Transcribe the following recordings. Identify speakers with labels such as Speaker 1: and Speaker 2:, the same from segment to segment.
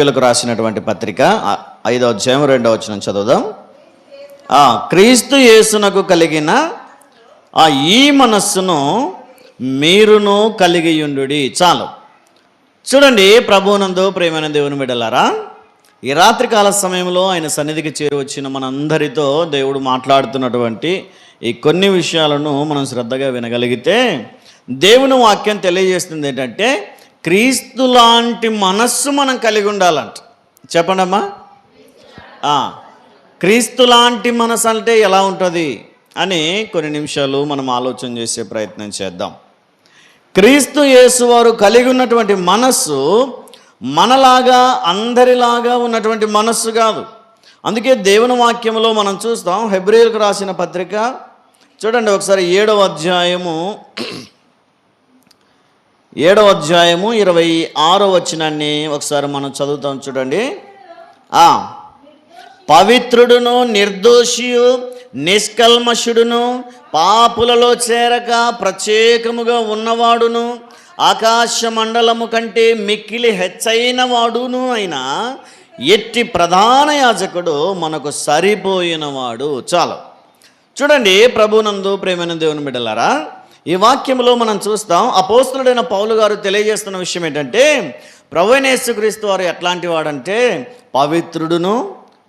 Speaker 1: ఫిలిపిలకు రాసినటువంటి పత్రిక ఐదో అధ్యాయం రెండో వచ్చిన చదువుదాం. క్రీస్తు యేసునకు కలిగిన ఆ ఈ మనస్సును మీరును కలిగి ఉండుడి. చాలు. చూడండి ప్రభునందు ప్రేమైన దేవుని బిడ్డలారా ఈ రాత్రికాల సమయంలో ఆయన సన్నిధికి చేరవచ్చిన మనందరితో దేవుడు మాట్లాడుతున్నటువంటి ఈ కొన్ని విషయాలను మనం శ్రద్ధగా వినగలిగితే దేవుని వాక్యం తెలియజేస్తుంది ఏంటంటే క్రీస్తు లాంటి మనస్సు మనం కలిగి ఉండాలంట. చెప్పండమ్మా? క్రీస్తు లాంటి మనసు అంటే ఎలా ఉంటుంది అని కొన్ని నిమిషాలు మనం ఆలోచన చేసే ప్రయత్నం చేద్దాం. క్రీస్తు యేసు వారు కలిగి ఉన్నటువంటి మనస్సు మనలాగా అందరిలాగా ఉన్నటువంటి మనస్సు కాదు. అందుకే దేవుని వాక్యంలో మనం చూస్తాం హెబ్రిల్కు రాసిన పత్రిక చూడండి ఒకసారి ఏడవ అధ్యాయము. ఏడవ అధ్యాయము ఇరవై ఆరో వచనాన్ని ఒకసారి మనం చదువుతాం చూడండి. ఆ, పవిత్రుడును నిర్దోషియు నిష్కల్మషుడును పాపులలో చేరక ప్రత్యేకముగా ఉన్నవాడును ఆకాశ మండలము కంటే మిక్కిలి హెచ్చైన వాడును అయినా ఎట్టి ప్రధాన యాజకుడు మనకు సరిపోయినవాడు చాలు. చూడండి ప్రభునందు ప్రేమైన దేవుని బిడ్డలారా ఈ వాక్యంలో మనం చూస్తాం అపోస్తుడైన పౌలు గారు తెలియజేస్తున్న విషయం ఏంటంటే ప్రవణేశ్వక్రీస్తు వారు ఎట్లాంటి వాడంటే పవిత్రుడును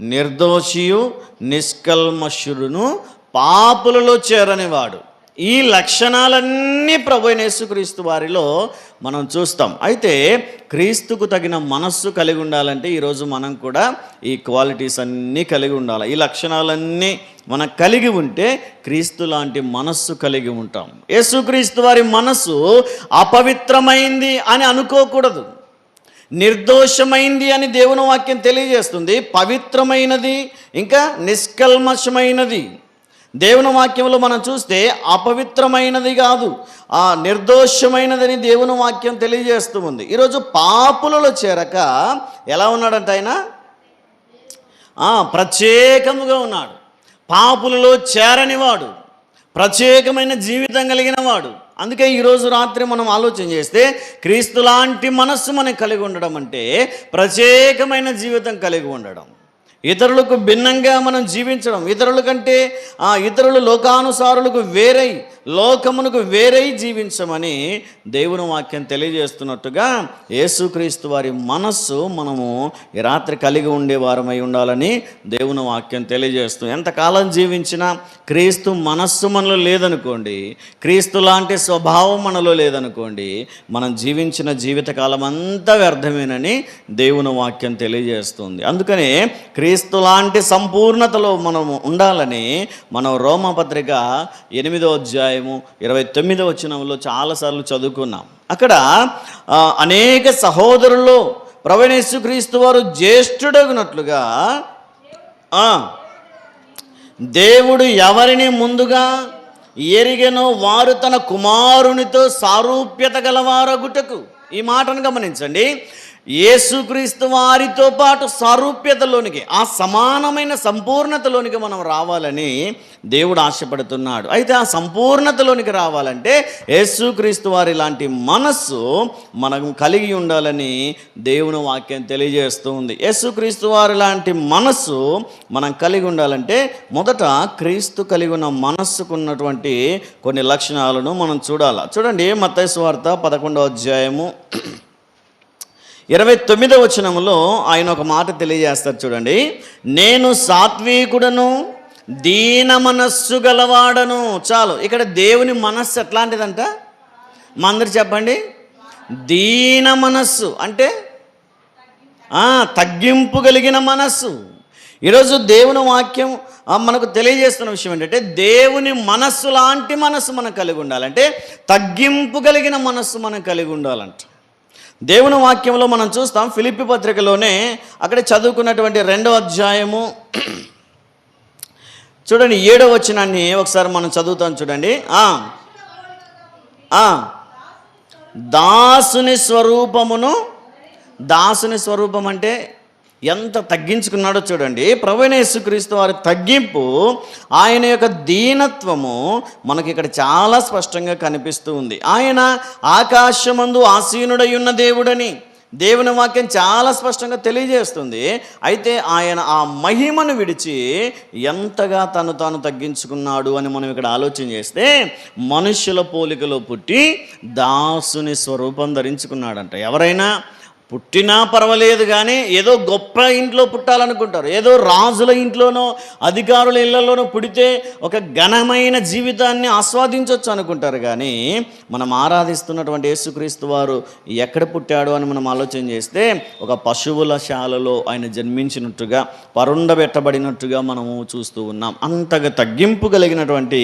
Speaker 1: నిర్దోషియు నిష్కల్మషుడును పాపులలో చేరనివాడు. ఈ లక్షణాలన్నీ ప్రభునేసుక్రీస్తు వారిలో మనం చూస్తాం. అయితే క్రీస్తుకు తగిన మనస్సు కలిగి ఉండాలంటే ఈరోజు మనం కూడా ఈ క్వాలిటీస్ అన్నీ కలిగి ఉండాలి. ఈ లక్షణాలన్నీ మనం కలిగి ఉంటే క్రీస్తు లాంటి మనస్సు కలిగి ఉంటాం. యేసుక్రీస్తు వారి మనస్సు అపవిత్రమైంది అని అనుకోకూడదు. నిర్దోషమైంది అని దేవుని వాక్యం తెలియజేస్తుంది. పవిత్రమైనది ఇంకా నిష్కల్మషమైనది. దేవుని వాక్యంలో మనం చూస్తే అపవిత్రమైనది కాదు ఆ నిర్దోషమైనదని దేవుని వాక్యం తెలియజేస్తూ ఉంది. ఈరోజు పాపులలో చేరక ఎలా ఉన్నాడంట ఆయన? ప్రత్యేకముగా ఉన్నాడు. పాపులలో చేరనివాడు ప్రత్యేకమైన జీవితం కలిగిన వాడు. అందుకే ఈరోజు రాత్రి మనం ఆలోచన చేస్తే క్రీస్తు లాంటి మనస్సు మనకు కలిగి ఉండడం అంటే ప్రత్యేకమైన జీవితం కలిగి ఉండడం. ఇతరులకు భిన్నంగా మనం జీవించడం. ఇతరుల కంటే ఆ ఇతరులు లోకానుసారులకు వేరై లోకమునకు వేరై జీవించమని దేవుని వాక్యం తెలియజేస్తున్నట్టుగా యేసుక్రీస్తు వారి మనస్సు మనము ఈ రాత్రి కలిగి ఉండే వారమై ఉండాలని దేవుని వాక్యం తెలియజేస్తూ ఎంతకాలం జీవించినా క్రీస్తు మనస్సు మనలో లేదనుకోండి క్రీస్తు లాంటి స్వభావం మనలో లేదనుకోండి మనం జీవించిన జీవితకాలం అంతా వ్యర్థమేనని దేవుని వాక్యం తెలియజేస్తుంది. అందుకనే క్రీస్తు లాంటి సంపూర్ణతలో మనము ఉండాలని మనం రోమపత్రిక ఎనిమిదో అధ్యాయము ఇరవై తొమ్మిదో వచనంలో చాలాసార్లు చదువుకున్నాం. అక్కడ అనేక సహోదరులు ప్రవణేశు క్రీస్తు వారు జ్యేష్ఠుడగినట్లుగా ఆ, దేవుడు ఎవరిని ముందుగా ఎరిగెనో వారు తన కుమారునితో సారూప్యత గలవారగుటకు. ఈ మాటను గమనించండి. యేసుక్రీస్తు వారితో పాటు సారూప్యతలోనికి ఆ సమానమైన సంపూర్ణతలోనికి మనం రావాలని దేవుడు ఆశపడుతున్నాడు. అయితే ఆ సంపూర్ణతలోనికి రావాలంటే యేసుక్రీస్తు వారి లాంటి మనస్సు మనం కలిగి ఉండాలని దేవుని వాక్యం తెలియజేస్తూ ఉంది. యేసుక్రీస్తు వారి లాంటి మనస్సు మనం కలిగి ఉండాలంటే మొదట క్రీస్తు కలిగి ఉన్న మనస్సుకు ఉన్నటువంటి కొన్ని లక్షణాలను మనం చూడాలి. చూడండి మత్తయి వార్త పదకొండవ అధ్యాయము. ఇరవై తొమ్మిదవ వచనములో ఆయన ఒక మాట తెలియజేస్తారు చూడండి. నేను సాత్వికుడను దీన మనస్సు గలవాడను. చాలు ఇక్కడ దేవుని మనస్సు ఎట్లాంటిదంట? మా అందరు చెప్పండి. దీన మనస్సు అంటే తగ్గింపు కలిగిన మనస్సు. ఈరోజు దేవుని వాక్యం మనకు తెలియజేస్తున్న విషయం ఏంటంటే దేవుని మనస్సు లాంటి మనస్సు మనం కలిగి ఉండాలంటే తగ్గింపు కలిగిన మనస్సు మనం కలిగి ఉండాలంట. దేవుని వాక్యంలో మనం చూస్తాం ఫిలిప్పి పత్రికలోనే అక్కడ చదువుకున్నటువంటి రెండవ అధ్యాయము. చూడండి ఏడవ వచనాన్ని ఒకసారి మనం చదువుతాం చూడండి. దాసుని స్వరూపమును దాసుని స్వరూపం అంటే ఎంత తగ్గించుకున్నాడో చూడండి. ప్రవీణేశ్వక్రీస్తు వారి తగ్గింపు ఆయన యొక్క దీనత్వము మనకి ఇక్కడ చాలా స్పష్టంగా కనిపిస్తూ ఉంది. ఆయన ఆకాశమందు ఆసీనుడై ఉన్న దేవుడని దేవుని వాక్యం చాలా స్పష్టంగా తెలియజేస్తుంది. అయితే ఆయన ఆ మహిమను విడిచి ఎంతగా తను తాను తగ్గించుకున్నాడు అని మనం ఇక్కడ ఆలోచన చేస్తే మనుషుల పోలికలో పుట్టి దాసుని స్వరూపం ధరించుకున్నాడంట. ఎవరైనా పుట్టినా పర్వాలేదు కానీ ఏదో గొప్ప ఇంట్లో పుట్టాలనుకుంటారు. ఏదో రాజుల ఇంట్లోనో అధికారుల ఇళ్ళలోనో పుడితే ఒక ఘనమైన జీవితాన్ని ఆస్వాదించవచ్చు అనుకుంటారు కానీ మనం ఆరాధిస్తున్నటువంటి యేసుక్రీస్తు వారు ఎక్కడ పుట్టాడు అని మనం ఆలోచన చేస్తే ఒక పశువుల శాలలో ఆయన జన్మించినట్టుగా పరుండబెట్టబడినట్టుగా మనము చూస్తూ ఉన్నాం. అంతగా తగ్గింపు కలిగినటువంటి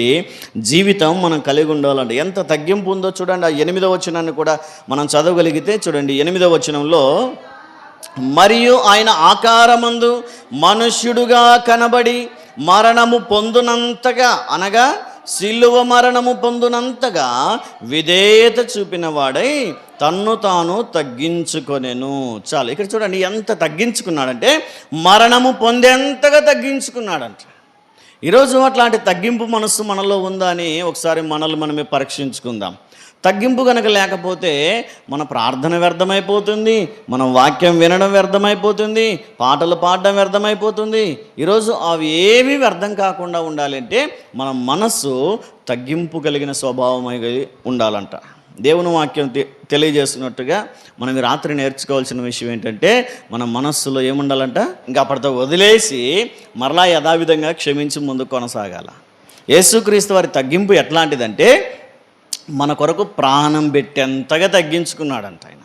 Speaker 1: జీవితం మనం కలిగి ఉండాలంటే ఎంత తగ్గింపు ఉందో చూడండి. ఆ ఎనిమిదవ వచనాన్ని కూడా మనం చదవగలిగితే చూడండి. ఎనిమిదవ వచనంలో మరియు ఆయన ఆకారమందు మనుష్యుడుగా కనబడి మరణము పొందునంతగా అనగా సిలువ మరణము పొందునంతగా విధేయత చూపినవాడై తన్ను తాను తగ్గించుకొనెను. చాలు ఇక్కడ చూడండి ఎంత తగ్గించుకున్నాడంటే మరణము పొందేంతగా తగ్గించుకున్నాడంట. ఈరోజు అట్లాంటి తగ్గింపు మనస్సు మనలో ఉందా అని ఒకసారి మనల్ని మనమే పరీక్షించుకుందాం. తగ్గింపు కనుక లేకపోతే మన ప్రార్థన వ్యర్థమైపోతుంది మన వాక్యం వినడం వ్యర్థమైపోతుంది పాటలు పాడడం వ్యర్థమైపోతుంది. ఈరోజు అవి ఏవి వ్యర్థం కాకుండా ఉండాలంటే మన మనస్సు తగ్గింపు కలిగిన స్వభావమై ఉండాలంట. దేవుని వాక్యం తె- తెలియజేస్తున్నట్టుగా మనం ఈ రాత్రి నేర్చుకోవాల్సిన విషయం ఏంటంటే మన మనస్సులో ఏముండాలంట? ఇంకా అప్పటితో వదిలేసి మరలా యథావిధంగా క్షమించి ముందు కొనసాగాల. యేసుక్రీస్తు వారి తగ్గింపు ఎట్లాంటిదంటే మన కొరకు ప్రాణం పెట్టేంతగా తగ్గించుకున్నాడంట ఆయన.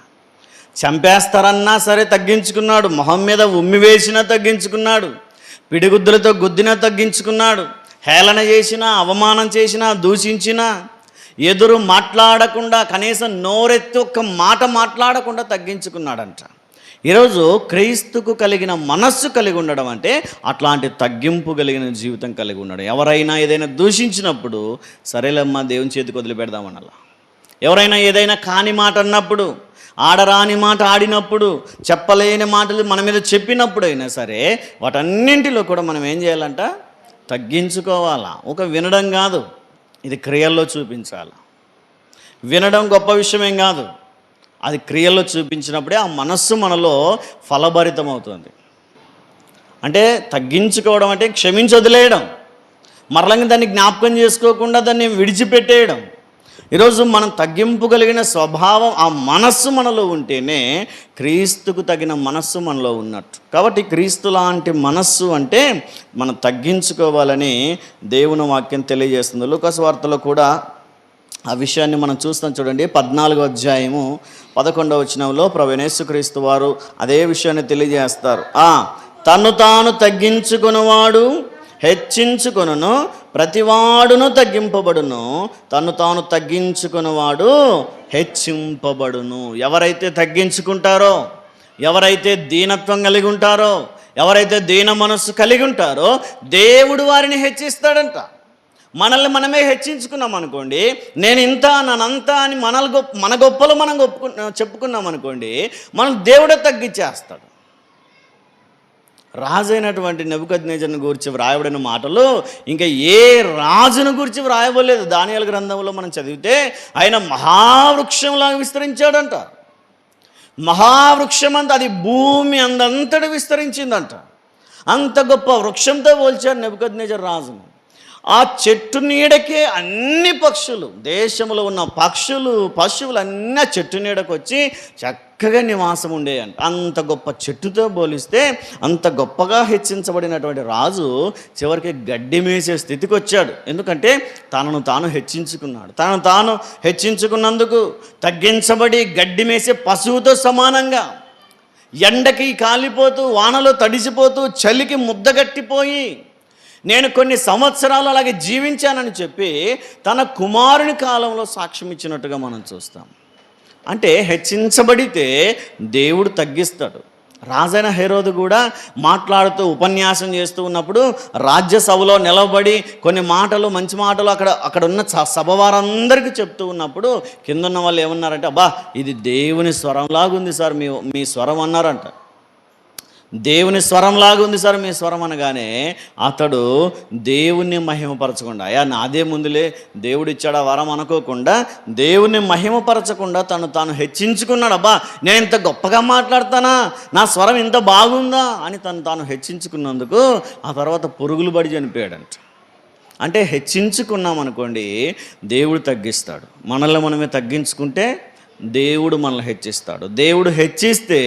Speaker 1: చంపేస్తారన్నా సరే తగ్గించుకున్నాడు. మొహం మీద ఉమ్మి వేసినా తగ్గించుకున్నాడు. పిడిగుద్దులతో గుద్దినా తగ్గించుకున్నాడు. హేళన చేసినా అవమానం చేసినా దూషించినా ఎదురు మాట్లాడకుండా కనీసం నోరెత్తి ఒక్క మాట మాట్లాడకుండా తగ్గించుకున్నాడంట. ఈరోజు క్రీస్తుకు కలిగిన మనస్సు కలిగి ఉండడం అంటే అట్లాంటి తగ్గింపు కలిగిన జీవితం కలిగి ఉండడం. ఎవరైనా ఏదైనా దూషించినప్పుడు సరేలేమ్మా దేవుని చేతికి వదిలిపెడదామనలా. ఎవరైనా ఏదైనా కాని మాట అన్నప్పుడు ఆడరాని మాట ఆడినప్పుడు చెప్పలేని మాటలు మన మీద చెప్పినప్పుడు అయినా సరే వాటన్నింటిలో కూడా మనం ఏం చేయాలంట? తగ్గించుకోవాలా? ఒక వినడం కాదు. ఇది క్రియల్లో చూపించాలి? వినడం గొప్ప విషయమేం కాదు. అది క్రియల్లో చూపించినప్పుడే ఆ మనస్సు మనలో ఫలభరితం అవుతుంది అంటే తగ్గించుకోవడం అంటే క్షమించి వదిలేయడం. మరలంగా దాన్ని జ్ఞాపకం చేసుకోకుండా దాన్ని విడిచిపెట్టేయడం. ఈరోజు మనం తగ్గింపు కలిగిన స్వభావం ఆ మనస్సు మనలో ఉంటేనే క్రీస్తుకు తగిన మనస్సు మనలో ఉన్నట్టు. కాబట్టి క్రీస్తు లాంటి మనస్సు అంటే మనం తగ్గించుకోవాలని దేవుని వాక్యం తెలియజేస్తుంది. లోకస్ వార్తలో కూడా ఆ విషయాన్ని మనం చూస్తాం చూడండి. పద్నాలుగో అధ్యాయము పదకొండవ వచనంలో ప్రవీణేశ్వక్రీస్తు వారు అదే విషయాన్ని తెలియజేస్తారు. ఆ తను తాను తగ్గించుకున్నవాడు హెచ్చించుకొనును ప్రతివాడును తగ్గింపబడును. తను తాను తగ్గించుకున్నవాడు హెచ్చింపబడును. ఎవరైతే తగ్గించుకుంటారో ఎవరైతే దీనత్వం కలిగి ఉంటారో ఎవరైతే దీన మనస్సు కలిగి ఉంటారో దేవుడు వారిని హెచ్చిస్తాడంట. మనల్ని మనమే హెచ్చించుకున్నాం అనుకోండి నేను ఇంత నన్నంత అని మనల్ గొప్ప మన గొప్పలు మనం గొప్పకు చెప్పుకున్నాం అనుకోండి మనం దేవుడే తగ్గించేస్తాడు. రాజైనటువంటి నెబుకజ్నేజర్ని గురించి వ్రాయబడిన మాటలు ఇంకా ఏ రాజును గురించి వ్రాయబోలేదు దానియాల గ్రంథంలో మనం చదివితే ఆయన మహావృక్షంలాగా విస్తరించాడంట. మహావృక్షం అంత అది భూమి అందంతటి విస్తరించిందంట. అంత గొప్ప వృక్షంతో పోల్చారు నెబుకజ్నేజర్ రాజును. ఆ చెట్టు నీడకే అన్ని పక్షులు దేశంలో ఉన్న పక్షులు పశువులు అన్నీ ఆ చెట్టు నీడకు వచ్చి చక్కగా నివాసం ఉండేయంట అంత గొప్ప చెట్టుతో పోలిస్తే అంత గొప్పగా హెచ్చించబడినటువంటి రాజు చివరికి గడ్డి మేసే స్థితికి వచ్చాడు ఎందుకంటే తనను తాను హెచ్చించుకున్నాడు. తనను తాను హెచ్చించుకున్నందుకు తగ్గించబడి గడ్డి మేసే పశువుతో సమానంగా ఎండకి కాలిపోతూ వానలో తడిసిపోతూ చలికి ముద్దగట్టిపోయి నేను కొన్ని సంవత్సరాలు అలాగే జీవించానని చెప్పి తన కుమారుని కాలంలో సాక్ష్యం ఇచ్చినట్టుగా మనం చూస్తాం. అంటే హెచ్చించబడితే దేవుడు తగ్గిస్తాడు. రాజైన హెరోదు కూడా మాట్లాడుతూ ఉపన్యాసం చేస్తూ ఉన్నప్పుడు రాజ్యసభలో నిలబడి కొన్ని మాటలు మంచి మాటలు అక్కడ అక్కడ ఉన్న స- సభ వారందరికీ చెప్తూ ఉన్నప్పుడు కింద ఉన్న వాళ్ళు ఏమన్నారంటే అబ్బా ఇది దేవుని స్వరంలాగుంది సార్ మీ మీ స్వరం అన్నారంట. దేవుని స్వరంలాగా ఉంది సార్ మీ స్వరం అనగానే అతడు దేవుణ్ణి మహిమపరచకుండా అయ్యా నాదే ముందులే దేవుడు వరం అనుకోకుండా దేవుణ్ణి మహిమపరచకుండా తను తాను హెచ్చించుకున్నాడు. అబ్బా నేను ఇంత గొప్పగా మాట్లాడతానా? నా స్వరం ఇంత బాగుందా? అని తను తాను హెచ్చించుకున్నందుకు ఆ తర్వాత పురుగులు పడి చనిపోయాడంట. అంటే హెచ్చించుకున్నాం అనుకోండి దేవుడు తగ్గిస్తాడు. మనల్ని మనమే తగ్గించుకుంటే దేవుడు మనల్ని హెచ్చిస్తాడు. దేవుడు హెచ్చిస్తే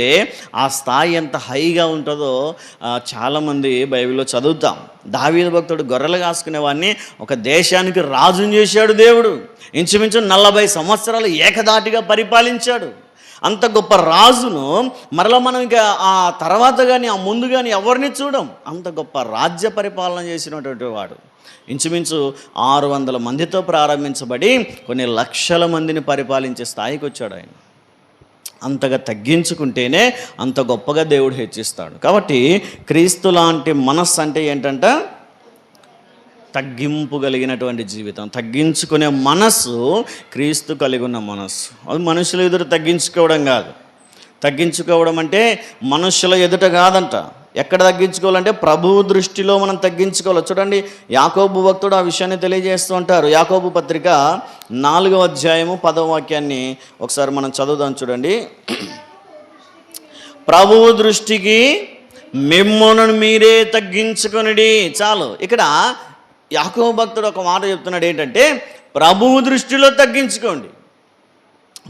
Speaker 1: ఆ స్థాయి ఎంత హైగా ఉంటుందో చాలామంది బైబిల్లో చదువుతాం. దావీద భక్తుడు గొర్రెలు కాసుకునే వాడిని ఒక దేశానికి రాజుని చేశాడు దేవుడు. ఇంచుమించు నలభై సంవత్సరాలు ఏకదాటిగా పరిపాలించాడు. అంత గొప్ప రాజును మరలా మనం ఇంకా ఆ తర్వాత కానీ ఆ ముందు కానీ ఎవరిని చూడం? అంత గొప్ప రాజ్య పరిపాలన చేసినటువంటి వాడు. ఇంచుమించు ఆరు వందల మందితో ప్రారంభించబడి కొన్ని లక్షల మందిని పరిపాలించే స్థాయికి వచ్చాడు ఆయన. అంతగా తగ్గించుకుంటేనే అంత గొప్పగా దేవుడు హెచ్చిస్తాడు. కాబట్టి క్రీస్తు లాంటి మనస్సు అంటే ఏంటంటే? తగ్గింపు కలిగినటువంటి జీవితం తగ్గించుకునే మనస్సు క్రీస్తు కలిగి ఉన్న మనస్సు. అది మనుషుల ఎదుట తగ్గించుకోవడం కాదు. తగ్గించుకోవడం అంటే మనుషుల ఎదుట కాదంట. ఎక్కడ తగ్గించుకోవాలంటే ప్రభువు దృష్టిలో మనం తగ్గించుకోవాలి. చూడండి యాకోబు భక్తుడు ఆ విషయాన్ని తెలియజేస్తూ ఉంటారు. యాకోబు పత్రిక నాలుగవ అధ్యాయము పదవ వాక్యాన్ని ఒకసారి మనం చదువుదాం చూడండి. ప్రభువు దృష్టికి మిమ్మల్ని మీరే తగ్గించుకొనిడి. చాలు. ఇక్కడ యాకవ భక్తుడు ఒక మాట చెప్తున్నాడు ఏంటంటే ప్రభువు దృష్టిలో తగ్గించుకోండి.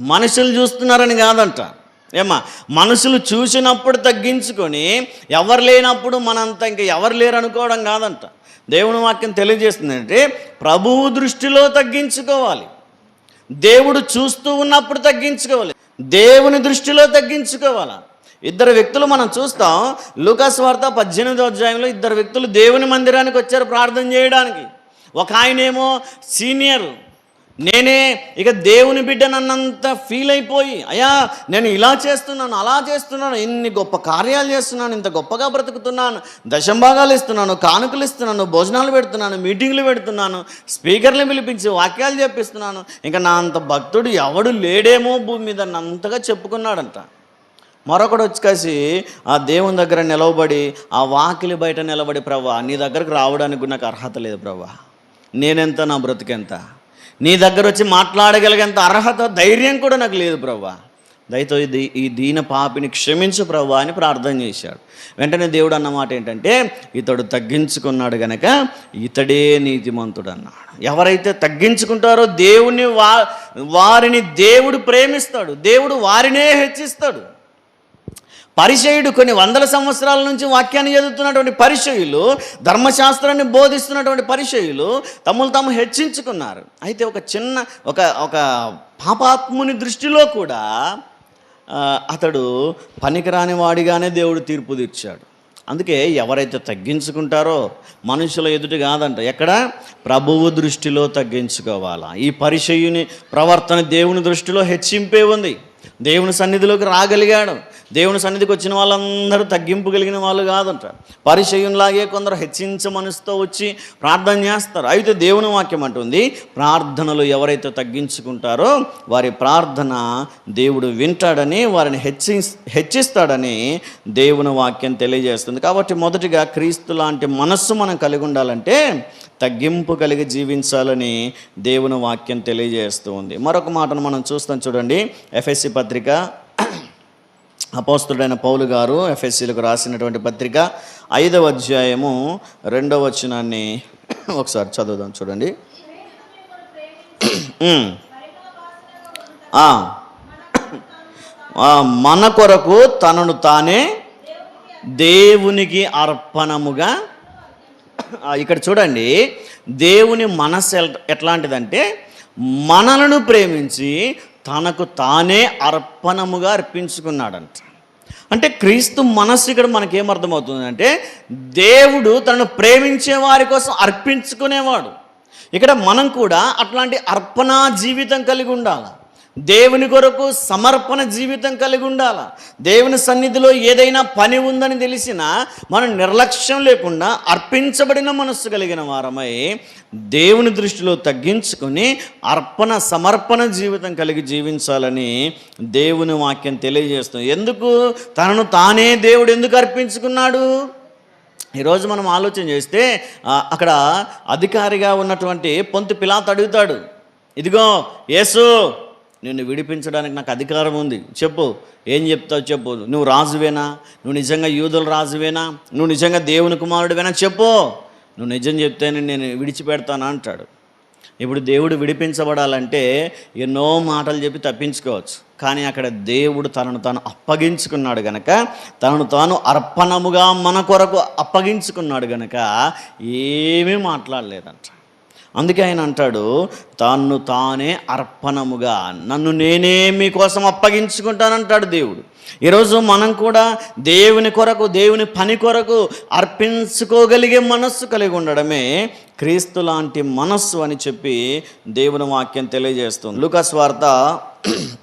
Speaker 1: మనుషులు చూస్తున్నారని కాదంట. ఏమా మనుషులు చూసినప్పుడు తగ్గించుకొని ఎవరు లేనప్పుడు మనంత ఇంకా ఎవరు లేరు అనుకోవడం కాదంట. దేవుని వాక్యం తెలియజేస్తుందంటే ప్రభువు దృష్టిలో తగ్గించుకోవాలి. దేవుడు చూస్తూ ఉన్నప్పుడు తగ్గించుకోవాలి. దేవుని దృష్టిలో తగ్గించుకోవాలి? ఇద్దరు వ్యక్తులు మనం చూస్తాం. లూకాస్ వార్త పద్దెనిమిదో అధ్యాయంలో ఇద్దరు వ్యక్తులు దేవుని మందిరానికి వచ్చారు ప్రార్థన చేయడానికి. ఒక ఆయనేమో సీనియర్. నేనే ఇక దేవుని బిడ్డ నన్నంత ఫీల్ అయిపోయి అయ్యా నేను ఇలా చేస్తున్నాను అలా చేస్తున్నాను ఇన్ని గొప్ప కార్యాలు చేస్తున్నాను ఇంత గొప్పగా బ్రతుకుతున్నాను దశంభాగాలు ఇస్తున్నాను కానుకలు ఇస్తున్నాను భోజనాలు పెడుతున్నాను మీటింగ్లు పెడుతున్నాను స్పీకర్లు పిలిపించి వాక్యాలు చెప్పిస్తున్నాను ఇంకా నా అంత భక్తుడు ఎవడు లేడేమో భూమి మీద అంతగా చెప్పుకున్నాడంట. మరొకడు వచ్చి కాసి ఆ దేవుని దగ్గర నిలవబడి ఆ వాకిలి బయట నిలబడి ప్రవ్వా నీ దగ్గరకు రావడానికి నాకు అర్హత లేదు ప్రవ్వా. నేనెంత నా బ్రతికెంత? నీ దగ్గర వచ్చి మాట్లాడగలిగేంత అర్హత ధైర్యం కూడా నాకు లేదు ప్రవ్వా. దయతో ఇది ఈ దీన పాపిని క్షమించు ప్రవ్వా అని ప్రార్థన చేశాడు. వెంటనే దేవుడు అన్నమాట ఏంటంటే ఇతడు తగ్గించుకున్నాడు గనక ఇతడే నీతిమంతుడు అన్నాడు ఎవరైతే తగ్గించుకుంటారో దేవుని వా వారిని దేవుడు ప్రేమిస్తాడు. దేవుడు వారినే హెచ్చిస్తాడు. పరిచయుడు కొన్ని వందల సంవత్సరాల నుంచి వాక్యాన్ని చదువుతున్నటువంటి పరిచయులు ధర్మశాస్త్రాన్ని బోధిస్తున్నటువంటి పరిచయులు తమను తాము హెచ్చించుకున్నారు. అయితే ఒక చిన్న ఒక ఒక పాపాత్ముని దృష్టిలో కూడా అతడు పనికిరాని వాడిగానే దేవుడు తీర్పు తీర్చాడు. అందుకే ఎవరైతే తగ్గించుకుంటారో మనుషుల ఎదుటి కాదంట. ఎక్కడ? ప్రభువు దృష్టిలో తగ్గించుకోవాలా. ఈ పరిచయుని ప్రవర్తన దేవుని దృష్టిలో హెచ్చింపే ఉంది. దేవుని సన్నిధిలోకి రాగలిగాడు. దేవుని సన్నిధికి వచ్చిన వాళ్ళందరూ తగ్గింపు కలిగిన వాళ్ళు కాదంట. పరిచయంలాగే కొందరు హెచ్చించ మనసుతో వచ్చి ప్రార్థన చేస్తారు. అయితే దేవుని వాక్యం అంటుంది ప్రార్థనలు ఎవరైతే తగ్గించుకుంటారో వారి ప్రార్థన దేవుడు వింటాడని వారిని హెచ్చి హెచ్చిస్తాడని దేవుని వాక్యం తెలియజేస్తుంది. కాబట్టి మొదటిగా క్రీస్తు లాంటి మనస్సు మనం కలిగి ఉండాలంటే తగ్గింపు కలిగి జీవించాలని దేవుని వాక్యం తెలియజేస్తూ ఉంది. మరొక మాటను మనం చూస్తాం చూడండి. ఎఫ్ఎస్సి పత్రిక. అపోస్తుడైన పౌలు గారు ఎఫ్ఎస్సీలకు రాసినటువంటి పత్రిక ఐదవ అధ్యాయము రెండవ వచనాన్ని ఒకసారి చదువుదాం చూడండి. మన కొరకు తనను తానే దేవునికి అర్పణముగా ఇక్కడ చూడండి. దేవుని మనస్సు ఎట్లాంటిదంటే మనలను ప్రేమించి తనకు తానే అర్పణముగా అర్పించుకున్నాడంట. అంటే క్రీస్తు మనస్సు ఇక్కడ మనకేమర్థమవుతుందంటే దేవుడు తనను ప్రేమించే వారి కోసం అర్పించుకునేవాడు. ఇక్కడ మనం కూడా అట్లాంటి అర్పణా జీవితం కలిగి ఉండాలి. దేవుని కొరకు సమర్పణ జీవితం కలిగి ఉండాల? దేవుని సన్నిధిలో ఏదైనా పని ఉందని తెలిసినా మనం నిర్లక్ష్యం లేకుండా అర్పించబడిన మనస్సు కలిగిన వారమై దేవుని దృష్టిలో తగ్గించుకొని అర్పణ సమర్పణ జీవితం కలిగి జీవించాలని దేవుని వాక్యం తెలియజేస్తుంది. ఎందుకు? తనను తానే దేవుడు ఎందుకు అర్పించుకున్నాడు? ఈరోజు మనం ఆలోచన చేస్తే అక్కడ అధికారిగా ఉన్నటువంటి పొంతు పిలాత్ అడుగుతాడు. ఇదిగో యేసు నిన్ను విడిపించడానికి నాకు అధికారం ఉంది. చెప్పు ఏం చెప్తావు చెప్పు. నువ్వు రాజువేనా? నువ్వు నిజంగా యూదుల రాజువేనా? నువ్వు నిజంగా దేవుని కుమారుడువేనా? చెప్పు. నువ్వు నిజం చెప్తేనే నేను విడిచిపెడతాను అంటాడు. ఇప్పుడు దేవుడు విడిపించబడాలంటే ఎన్నో మాటలు చెప్పి తప్పించుకోవచ్చు. కానీ అక్కడ దేవుడు తనను తాను అప్పగించుకున్నాడు గనక తనను తాను అర్పణముగా మన కొరకు అప్పగించుకున్నాడు గనక ఏమీ మాట్లాడలేదంట. అందుకే ఆయన అంటాడు తాను తానే అర్పణముగా నన్ను నేనే మీకోసం అప్పగించుకుంటానంటాడు దేవుడు. ఈరోజు మనం కూడా దేవుని కొరకు దేవుని పని కొరకు అర్పించుకోగలిగే మనస్సు కలిగి ఉండడమే క్రీస్తు లాంటి మనస్సు అని చెప్పి దేవుని వాక్యం తెలియజేస్తుంది. లుకస్ వార్త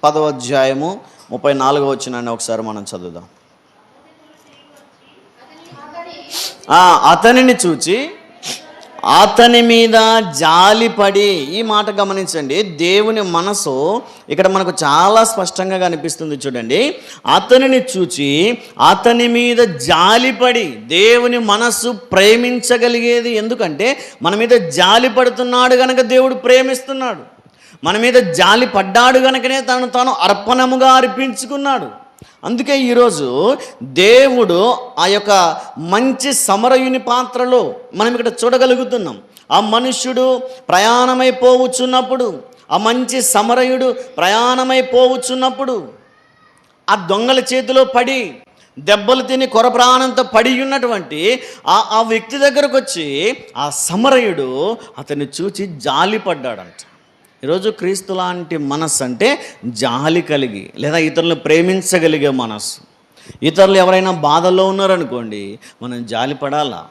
Speaker 1: పదవ అధ్యాయము ముప్పై నాలుగో వచ్చినాన్ని ఒకసారి మనం చదువుదాం. అతనిని చూచి అతని మీద జాలిపడి ఈ మాట గమనించండి. దేవుని మనసు ఇక్కడ మనకు చాలా స్పష్టంగా కనిపిస్తుంది చూడండి. అతనిని చూచి అతని మీద జాలిపడి దేవుని మనస్సు ప్రేమించగలిగేది ఎందుకంటే మన మీద జాలి పడుతున్నాడు కనుక దేవుడు ప్రేమిస్తున్నాడు. మన మీద జాలి పడ్డాడు కనుకనే తను తాను అర్పణముగా అర్పించుకున్నాడు. అందుకే ఈరోజు దేవుడు ఆ యొక్క మంచి సమరయుని పాత్రలో మనం ఇక్కడ చూడగలుగుతున్నాం. ఆ మనుష్యుడు ప్రయాణమైపోవచ్చున్నప్పుడు ఆ మంచి సమరయుడు ప్రయాణమైపోవచ్చున్నప్పుడు ఆ దొంగల చేతిలో పడి దెబ్బలు తిని కొర ప్రాణంతో పడి ఉన్నటువంటి ఆ ఆ వ్యక్తి దగ్గరకు వచ్చి ఆ సమరయుడు అతన్ని చూచి జాలిపడ్డాడంట. ఈరోజు క్రీస్తు లాంటి మనస్సు అంటే జాలి కలిగి లేదా ఇతరులను ప్రేమించగలిగే మనస్సు. ఇతరులు ఎవరైనా బాధల్లో ఉన్నారనుకోండి మనం జాలి పడాలా?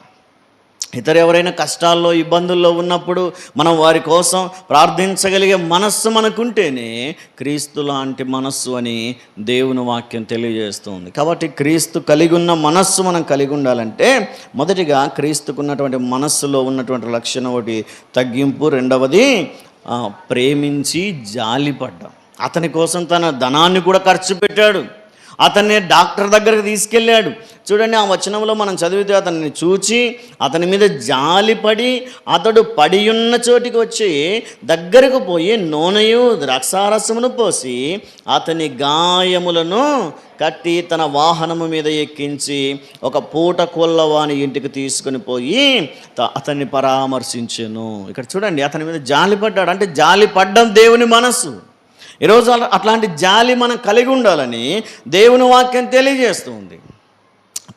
Speaker 1: ఇతరు ఎవరైనా కష్టాల్లో ఇబ్బందుల్లో ఉన్నప్పుడు మనం వారి కోసం ప్రార్థించగలిగే మనస్సు మనకుంటేనే క్రీస్తు లాంటి మనస్సు అని దేవుని వాక్యం తెలియజేస్తుంది. కాబట్టి క్రీస్తు కలిగి ఉన్న మనస్సు మనం కలిగి ఉండాలంటే మొదటిగా క్రీస్తుకున్నటువంటి మనస్సులో ఉన్నటువంటి లక్షణం ఒకటి తగ్గింపు. రెండవది ప్రేమించి జాలిపడ్డాం. అతని కోసం తన ధనాన్ని కూడా ఖర్చు పెట్టాడు. అతన్ని డాక్టర్ దగ్గరకు తీసుకెళ్ళాడు. చూడండి ఆ వచనంలో మనం చదివితే అతన్ని చూచి అతని మీద జాలిపడి అతడు పడి ఉన్న చోటికి వచ్చి దగ్గరకు పోయి నూనెయు ద్రాక్షారసమును పోసి అతని గాయములను కట్టి తన వాహనము మీద ఎక్కించి ఒక పూట కొల్లవాని ఇంటికి తీసుకుని పోయి త- అతన్ని పరామర్శించెను. ఇక్కడ చూడండి అతని మీద జాలి పడ్డాడు అంటే జాలి పడ్డం దేవుని మనస్సు. ఈరోజు అట్లాంటి జాలి మనం కలిగి ఉండాలని దేవుని వాక్యం తెలియజేస్తుంది.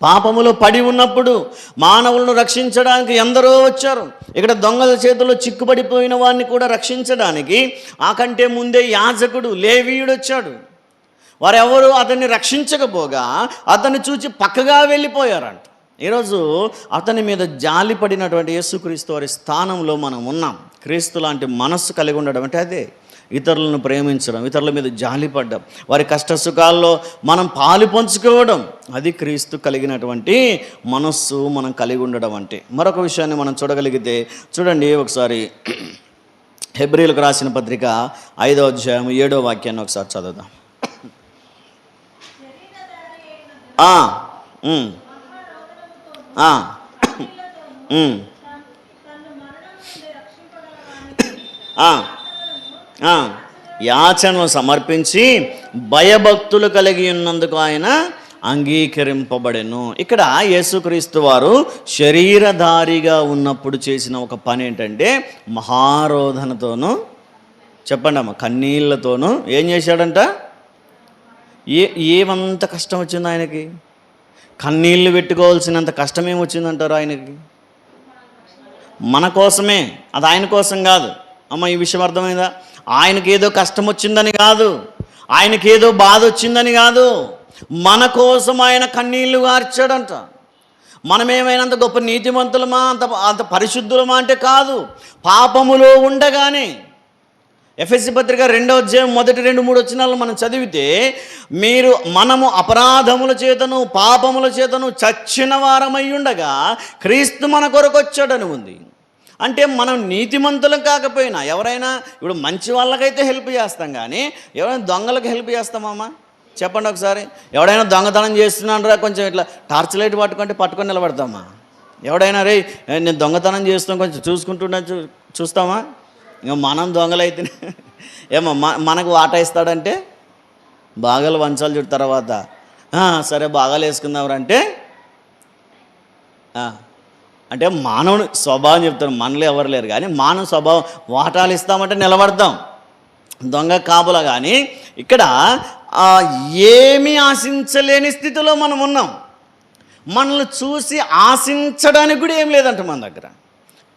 Speaker 1: పాపములో పడి ఉన్నప్పుడు మానవులను రక్షించడానికి ఎందరో వచ్చారు. ఇక్కడ దొంగల చేతిలో చిక్కుపడిపోయిన వాడిని కూడా రక్షించడానికి ఆ కంటే ముందే యాజకుడు లేవీయుడు వచ్చాడు. వారెవరు అతన్ని రక్షించకపోగా అతన్ని చూచి పక్కగా వెళ్ళిపోయారంట. ఈరోజు అతని మీద జాలి పడినటువంటి యేసుక్రీస్తు వారి స్థానంలో మనం ఉన్నాం. క్రీస్తు లాంటి మనస్సు కలిగి ఉండడం అంటే అదే. ఇతరులను ప్రేమించడం ఇతరుల మీద జాలిపడడం వారి కష్ట సుఖాల్లో మనం పాలు పంచుకోవడం అది క్రీస్తు కలిగినటువంటి మనస్సు మనం కలిగి ఉండడం అంటే. మరొక విషయాన్ని మనం చూడగలిగితే చూడండి ఒకసారి హెబ్రిలకు రాసిన పత్రిక ఐదో అధ్యాయం ఏడో వాక్యాన్ని ఒకసారి చదువుదాం. ఆ, యాచనలు సమర్పించి భయభక్తులు కలిగి ఉన్నందుకు ఆయన అంగీకరింపబడెను. ఇక్కడ యేసుక్రీస్తు వారు శరీరధారిగా ఉన్నప్పుడు చేసిన ఒక పని ఏంటంటే మహారోధనతోనూ చెప్పండి అమ్మ కన్నీళ్ళతోనూ ఏం చేశాడంట? ఏ ఏమంత కష్టం వచ్చింది ఆయనకి? కన్నీళ్ళు పెట్టుకోవాల్సినంత కష్టం ఏమొచ్చిందంటారు ఆయనకి? మన కోసమే అది ఆయన కోసం కాదు. అమ్మ ఈ విషయం అర్థమైందా? ఆయనకి ఏదో కష్టం వచ్చిందని కాదు. ఆయనకి ఏదో బాధ వచ్చిందని కాదు. మన కోసం ఆయన కన్నీళ్ళు గార్చాడంట. మనమేమైనా అంత గొప్ప నీతిమంతులమా అంత అంత పరిశుద్ధులమా అంటే కాదు. పాపములో ఉండగానే ఎఫ్ఎస్సి పత్రిక రెండవ అధ్యాయం మొదటి రెండు మూడు వచ్చినాలు మనం చదివితే మీరు మనము అపరాధముల చేతను పాపముల చేతను చచ్చిన వారమై ఉండగా క్రీస్తు మన కొరకు వచ్చాడని ఉంది. అంటే మనం నీతిమంతులం కాకపోయినా ఎవరైనా ఇప్పుడు మంచి వాళ్ళకైతే హెల్ప్ చేస్తాం కానీ ఎవరైనా దొంగలకు హెల్ప్ చేస్తామమ్మా చెప్పండి ఒకసారి. ఎవడైనా దొంగతనం చేస్తున్నాడరా కొంచెం ఇట్లా టార్చ్ లైట్ పట్టుకుంటే పట్టుకొని నిలబడతామా? ఎవడైనా రే నేను దొంగతనం చేస్తాం కొంచెం చూసుకుంటున్నా చూ చూస్తామా? ఇంకా మనం దొంగలైతే ఏమో మనకు వాటా ఇస్తాడంటే బాగాలు వంచాలి చూడు తర్వాత. సరే బాగాలు వేసుకుందాం అంటే ఆ, అంటే మానవుని స్వభావం చెప్తాను మనలో ఎవరు లేరు. కానీ మానవ స్వభావం వాటాలు ఇస్తామంటే నిలబడతాం. దొంగ కాపులా కానీ ఇక్కడ ఏమి ఏమీ ఆశించలేని స్థితిలో మనం ఉన్నాం. మనల్ని చూసి ఆశించడానికి కూడా ఏం లేదంట మన దగ్గర.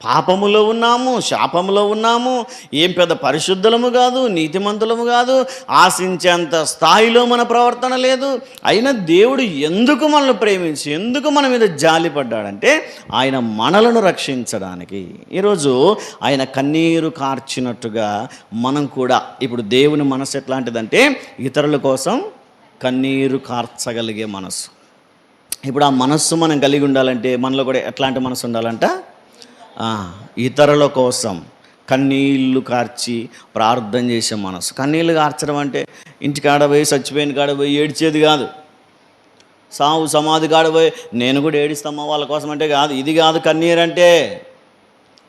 Speaker 1: పాపములో ఉన్నాము శాపములో ఉన్నాము. ఏం పెద్ద పరిశుద్ధులము కాదు నీతిమంతులము కాదు. ఆశించేంత స్థాయిలో మన ప్రవర్తన లేదు. అయినా దేవుడు ఎందుకు మనల్ని ప్రేమించి ఎందుకు మన మీద జాలి పడ్డాడంటే ఆయన మనలను రక్షించడానికి. ఈరోజు ఆయన కన్నీరు కార్చినట్టుగా మనం కూడా ఇప్పుడు దేవుని మనసు ఎట్లాంటిదంటే ఇతరుల కోసం కన్నీరు కార్చగలిగే మనసు. ఇప్పుడు ఆ మనస్సు మనం కలిగి ఉండాలంటే మనలో కూడా ఎట్లాంటి మనసు ఉండాలంట? ఇతరుల కోసం కన్నీళ్ళు కార్చి ప్రార్థన చేసే మనసు. కన్నీళ్ళు కార్చడం అంటే ఇంటికాడ పోయి చచ్చిపోయిన కాడ పోయి ఏడ్చేది కాదు. సావు సమాధి కాడ పోయి నేను కూడా ఏడిస్తామా వాళ్ళ కోసం అంటే కాదు. ఇది కాదు కన్నీరు అంటే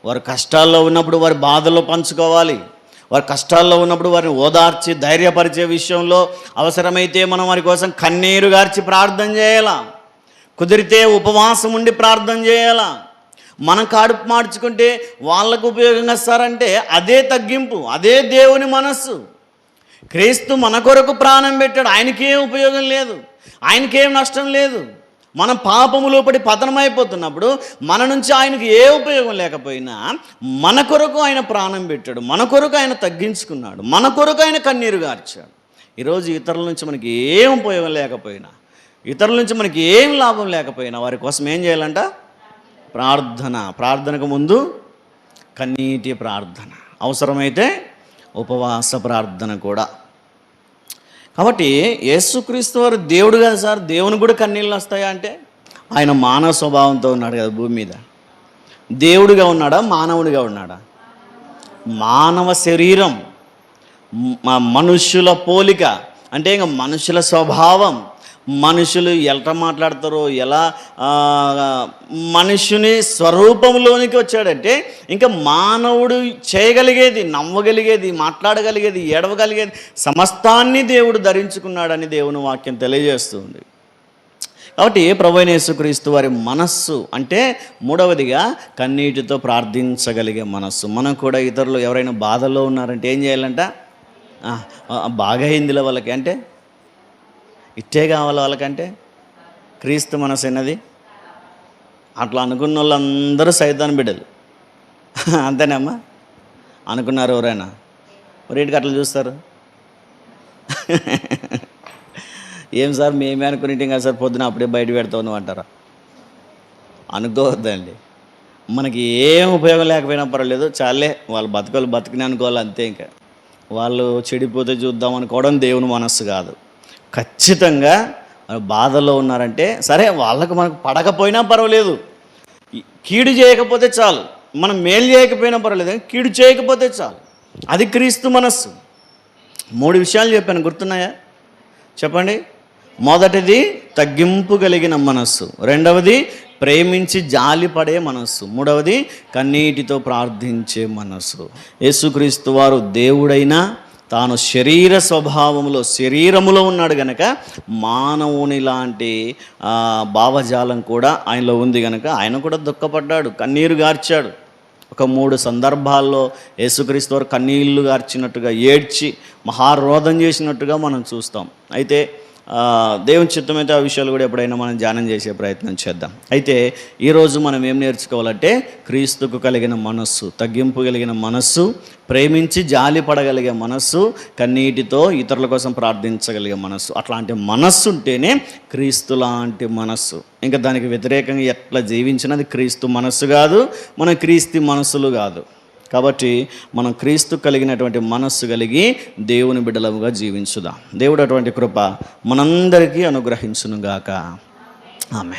Speaker 1: వారు కష్టాల్లో ఉన్నప్పుడు వారి బాధల్లో పంచుకోవాలి. వారి కష్టాల్లో ఉన్నప్పుడు వారిని ఓదార్చి ధైర్యపరిచే విషయంలో అవసరమైతే మనం వారి కోసం కన్నీరు గార్చి ప్రార్థన చేయాలా? కుదిరితే ఉపవాసం ఉండి ప్రార్థన చేయాలా? మనం కాడుపు మార్చుకుంటే వాళ్ళకు ఉపయోగంగా వస్తారంటే అదే తగ్గింపు అదే దేవుని మనస్సు. క్రీస్తు మన కొరకు ప్రాణం పెట్టాడు ఆయనకేం ఉపయోగం లేదు ఆయనకేం నష్టం లేదు. మనం పాపములో పడి పతనమైపోతున్నప్పుడు మన నుంచి ఆయనకు ఏ ఉపయోగం లేకపోయినా మన కొరకు ఆయన ప్రాణం పెట్టాడు మన కొరకు ఆయన తగ్గించుకున్నాడు మన కొరకు ఆయన కన్నీరు గార్చాడు. ఈరోజు ఇతరుల నుంచి మనకి ఏం ఉపయోగం లేకపోయినా ఇతరుల నుంచి మనకి ఏం లాభం లేకపోయినా వారి కోసం ఏం చేయాలంట? ప్రార్థన. ప్రార్థనకు ముందు కన్నీటి ప్రార్థన. అవసరమైతే ఉపవాస ప్రార్థన కూడా. కాబట్టి యేసుక్రీస్తు వారు దేవుడు కదా సార్. దేవుని కూడా కన్నీళ్ళు వస్తాయా అంటే? ఆయన మానవ స్వభావంతో ఉన్నాడు కదా భూమి మీద. దేవుడిగా ఉన్నాడా? మానవుడిగా ఉన్నాడా? మానవ శరీరం మనుష్యుల పోలిక. అంటే ఇంకా మనుషుల స్వభావం మనుషులు ఎలా మాట్లాడతారో ఎలా మనుషుని స్వరూపంలోనికి వచ్చాడంటే ఇంకా మానవుడు చేయగలిగేది నవ్వగలిగేది మాట్లాడగలిగేది ఏడవగలిగేది సమస్తాన్ని దేవుడు ధరించుకున్నాడని దేవుని వాక్యం తెలియజేస్తుంది. కాబట్టి ప్రభువైన యేసుక్రీస్తు వారి మనస్సు అంటే మూడవదిగా కన్నీటితో ప్రార్థించగలిగే మనస్సు. మనం కూడా ఇతరులు ఎవరైనా బాధల్లో ఉన్నారంటే ఏం చేయాలంట? బాగా అయిందిలే వాళ్ళకి. అంటే ఇట్టే కావాలి వాళ్ళకంటే క్రీస్తు మనసు అన్నది అట్లా అనుకున్న వాళ్ళందరూ సైతాన్ బిడ్డలు. అంతేనమ్మా? అనుకున్నారు ఎవరైనా? మరిటికి అట్లా చూస్తారు? ఏం సార్ మేమే అనుకునేటం కదా సార్ పొద్దున అప్పుడే బయట పెడతావు నువ్వు అంటారా? అనుకోవద్దండి. మనకి ఏం ఉపయోగం లేకపోయినా పర్వాలేదు చాలే. వాళ్ళు బతకాలి బతికిన అనుకోవాలి అంతే ఇంకా. వాళ్ళు చెడిపోతే చూద్దాం అనుకోవడం దేవుని మనస్సు కాదు. ఖచ్చితంగా బాధలో ఉన్నారంటే సరే వాళ్ళకు మనకు పడకపోయినా పర్వాలేదు. కీడు చేయకపోతే చాలు. మనం మేలు చేయకపోయినా పర్వాలేదు కీడు చేయకపోతే చాలు. అది క్రీస్తు మనస్సు. మూడు విషయాలు చెప్పాను గుర్తున్నాయా? చెప్పండి. మొదటిది తగ్గింపు కలిగిన మనస్సు. రెండవది ప్రేమించి జాలిపడే మనస్సు. మూడవది కన్నీటితో ప్రార్థించే మనస్సు. యేసుక్రీస్తు వారు దేవుడైనా తాను శరీర స్వభావంలో శరీరములో ఉన్నాడు గనక మానవుని లాంటి భావజాలం కూడా ఆయనలో ఉంది గనక ఆయన కూడా దుఃఖపడ్డాడు కన్నీరు గార్చాడు. ఒక మూడు సందర్భాల్లో యేసుక్రీస్తు వారు కన్నీళ్ళు గార్చినట్టుగా ఏడ్చి మహారోధం చేసినట్టుగా మనం చూస్తాం. అయితే దేవుని చిత్తమైతే ఆ విషయాలు కూడా ఎప్పుడైనా మనం ధ్యానం చేసే ప్రయత్నం చేద్దాం. అయితే ఈరోజు మనం ఏం నేర్చుకోవాలంటే క్రీస్తుకు కలిగిన మనస్సు తగ్గింపు కలిగిన మనస్సు ప్రేమించి జాలి పడగలిగే మనస్సు కన్నీటితో ఇతరుల కోసం ప్రార్థించగలిగే మనస్సు. అట్లాంటి మనస్సు ఉంటేనే క్రీస్తు లాంటి మనస్సు. ఇంకా దానికి వ్యతిరేకంగా ఎట్లా జీవించినది క్రీస్తు మనస్సు కాదు మన క్రీస్తు మనస్సులు కాదు. కాబట్టి మనం క్రీస్తు కలిగినటువంటి మనస్సు కలిగి దేవుని బిడ్డలముగా జీవించుదాం. దేవుడు అటువంటి కృప మనందరికీ అనుగ్రహించునుగాక. ఆమె